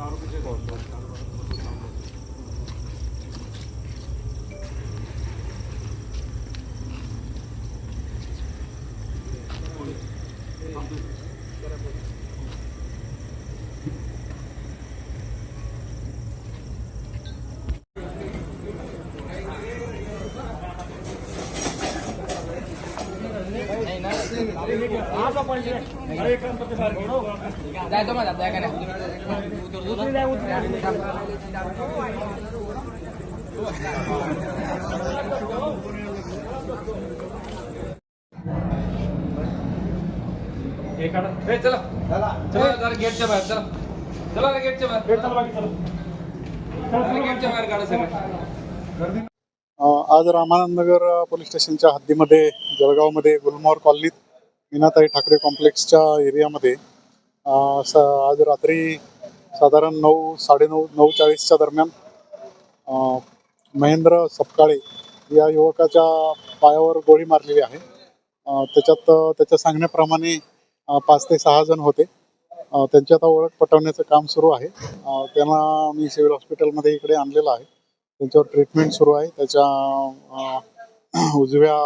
আরও কিছু जायचं माझा द्या का ए, चला. चला जरा गेटच्या बाहेर चला चला गेटच्या बाहेर गेटच्या बाहेर काढा सगळं अ, आज रामानंदनगर पोलीस स्टेशनच्या हद्दीमध्ये जळगावमध्ये गुलमोहर कॉलनीत मीनाताई ठाकरे कॉम्प्लेक्सच्या एरियामध्ये स आज रात्री साधारण नऊ साडेनऊ नऊ चाळीसच्या दरम्यान महेंद्र सपकाळे या युवकाच्या पायावर गोळी मारलेली आहे. त्याच्यात त्याच्या सांगण्याप्रमाणे पाच ते सहा जण होते. त्यांची आता ओळख पटवण्याचं काम सुरू आहे. त्यांना मी सिव्हिल हॉस्पिटलमध्ये इकडे आणलेलं आहे. त्यांच्यावर ट्रीटमेंट सुरू आहे. त्याच्या उजव्या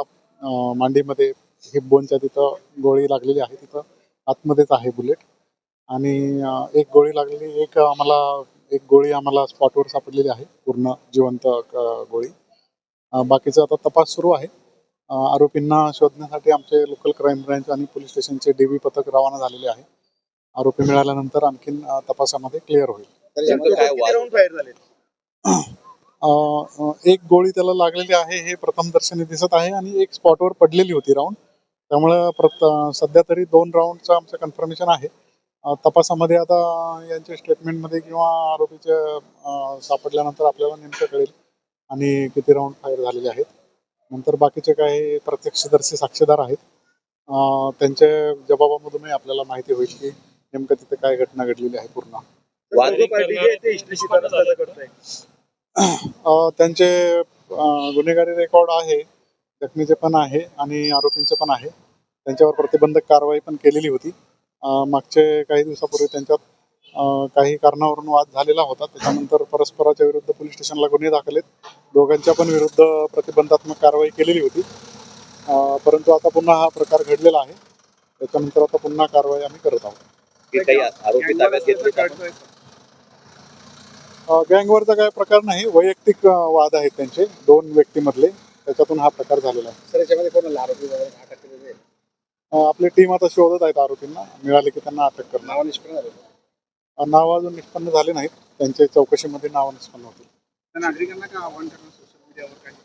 मांडीमध्ये हिप बोनच्या तिथं गोळी लागलेली आहे. तिथं आतमध्येच आहे बुलेट आणि एक गोळी लागलेली एक आम्हाला एक गोळी आम्हाला स्पॉटवर सापडलेली आहे. पूर्ण जिवंत गोळी. बाकीचा आता तपास सुरू आहे. आरोपींना शोधण्यासाठी आमचे लोकल क्राईम ब्रँच आणि पोलीस स्टेशनचे डीबी पथक रवाना झालेले आहे. आरोपी मिळाल्यानंतर आणखीन तपासामध्ये क्लिअर होईल. एक गोळी त्याला लागलेली आहे हे प्रथम दर्शनी दिसत आहे आणि एक स्पॉटवर पडलेली होती राऊंड. त्यामुळं प्रत सध्या तरी दोन राऊंडचं आमचं कन्फर्मेशन आहे. तपासामध्ये आता यांच्या स्टेटमेंटमध्ये किंवा आरोपीच्या सापडल्यानंतर आपल्याला नेमकं कळेल आणि किती राऊंड फायर झालेले आहेत. नंतर बाकीचे काही प्रत्यक्षदर्शी साक्षीदार आहेत. अं, त्यांच्या जबाबामधूनही आपल्याला माहिती होईल की नेमकं तिथे काय घटना घडलेली आहे पूर्ण. त्यांचे अ, गुन्हेगारी रेकॉर्ड आहे जखमीचे पण आहे आणि आरोपींचे पण आहे. त्यांच्यावर प्रतिबंधक कारवाई पण केलेली होती. अ, मागचे काही दिवसापूर्वी त्यांच्यात अ, काही कारणावरून वाद झालेला होता. त्याच्यानंतर परस्पराच्या विरुद्ध पोलीस स्टेशनला गुन्हे दाखल आहेत. दोघांच्या पण विरुद्ध प्रतिबंधात्मक कारवाई केलेली होती. अ, परंतु आता पुन्हा हा प्रकार घडलेला आहे. त्याच्यानंतर आता पुन्हा कारवाई आम्ही करत आहोत काही आरोपी ताब्यात घेतले का? गँगवरचा काय प्रकार नाही वैयक्तिक वाद आहेत त्यांचे दोन व्यक्तीमधले त्याच्यातून हा प्रकार झालेला आहे. सर याच्यामध्ये कोण आरोपी वगैरे अटक केलेले आहे? अ, आपली टीम आता शोधत आहेत आरोपींना मिळाले की त्यांना अटक करणार. नाव निष्पन्न झाले नाव अजून निष्पन्न झाले नाहीत त्यांच्या चौकशीमध्ये नाव निष्पन्न होतील. तर नागरिकांना काय आव्हान करणार सोशल मीडियावर काही?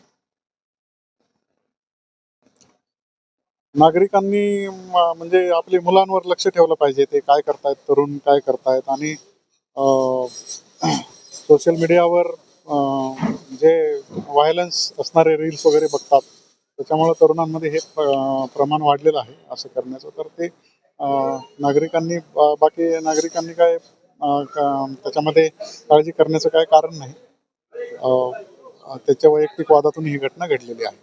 नागरिकांनी म, म्हणजे आपली मुलांवर लक्ष ठेवलं पाहिजे ते काय करतायत तरुण काय करतायत आणि सोशल मीडियावर जे व्हायलन्स असणारे रील्स वगैरे बघतात त्याच्यामुळे तरुणांमध्ये हे प्रमाण वाढलेलं आहे असं करण्याचं. तर ते नागरिकांनी बाकी नागरिकांनी काय त्याच्यामध्ये काळजी करण्याचं काय कारण नाही. त्याच्या वैयक्तिक वादातून ही घटना घडलेली आहे.